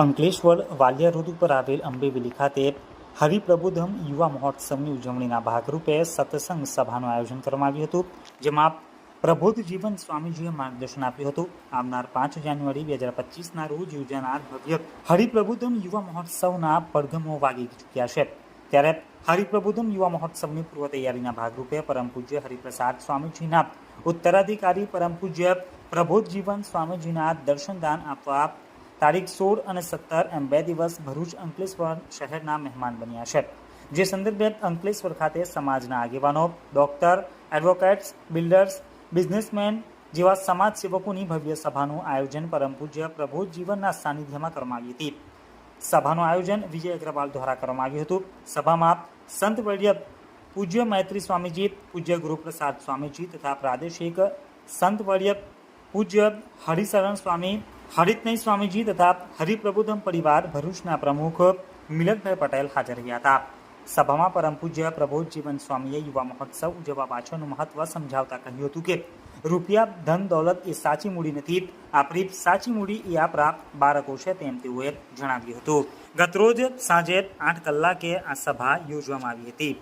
Ankleshwar Valia road ઉપર આવેલ અંબેવેલી ખાતે હરિપ્રબોધમ યુવા મહોત્સવની ઉજવણીના ભાગરૂપે સત્સંગ સભાનું આયોજન કરવામાં આવ્યું હતું, જેમાં પ્રબોધ જીવન સ્વામીજીએ માર્ગદર્શન આપ્યું હતું. આવનાર પાંચ જાન્યુઆરી બે હજાર પચીસના રોજ યોજાનાર ભવ્ય હરિપ્રબોધમ યુવા મહોત્સવના પડઘમો વાગી ચૂક્યા છે. ત્યારે હરિપ્રબોધમ યુવા મહોત્સવની પૂર્વ તૈયારીના ભાગરૂપે પરમ પૂજ્ય હરિપ્રસાદ સ્વામીજીના ઉત્તરાધિકારી, પરમ પૂજ્ય પ્રબોધ જીવન સ્વામીજીના દર્શનદાન આપવા તારીખ સોળ અને સત્તર એમ બે દિવસ ભરૂચ અંકલેશ્વર શહેરના મહેમાન બન્યા છે. જે સંદર્ભે અંકલેશ્વર ખાતે સમાજના આગેવાનો, ડોક્ટર, એડવોકેટ્સ, બિલ્ડર્સ, બિઝનેસમેન જેવા સમાજ સેવકોની ભવ્ય સભાનું આયોજન પરમ પૂજ્ય પ્રભુ જીવનના સાનિધ્યમાં કરવામાં આવી હતી. સભાનું આયોજન વિજય અગ્રવાલ દ્વારા કરવામાં આવ્યું હતું. સભામાં સંત વૈદ્ય પૂજ્ય મૈત્રી સ્વામીજી, પૂજ્ય ગુરુપ્રસાદ સ્વામીજી તથા પ્રાદેશિક સંત વૈદ્ય પૂજ્ય હરિશરણ સ્વામી હરિતનય સ્વામીજી તથા હરિપ્રબોધમ પરિવાર ભરૂચના પ્રમુખ મિલનભાઈ પટેલ હાજર રહ્યા હતા સભામાં પરમ પૂજ્ય પ્રબોધજીવન સ્વામીએ યુવા મહોત્સવ ઉજવવા પાછળનું મહત્વ સમજાવતા કહ્યું હતું કે રૂપિયા ધન દોલત એ સાચી મૂડી નથી આપણી સાચી મૂડી એ આપણા બાળકો છે તેમ તેઓએ જણાવ્યું હતું ગતરોજ સાંજે આઠ કલાકે આ સભા યોજવામાં આવી હતી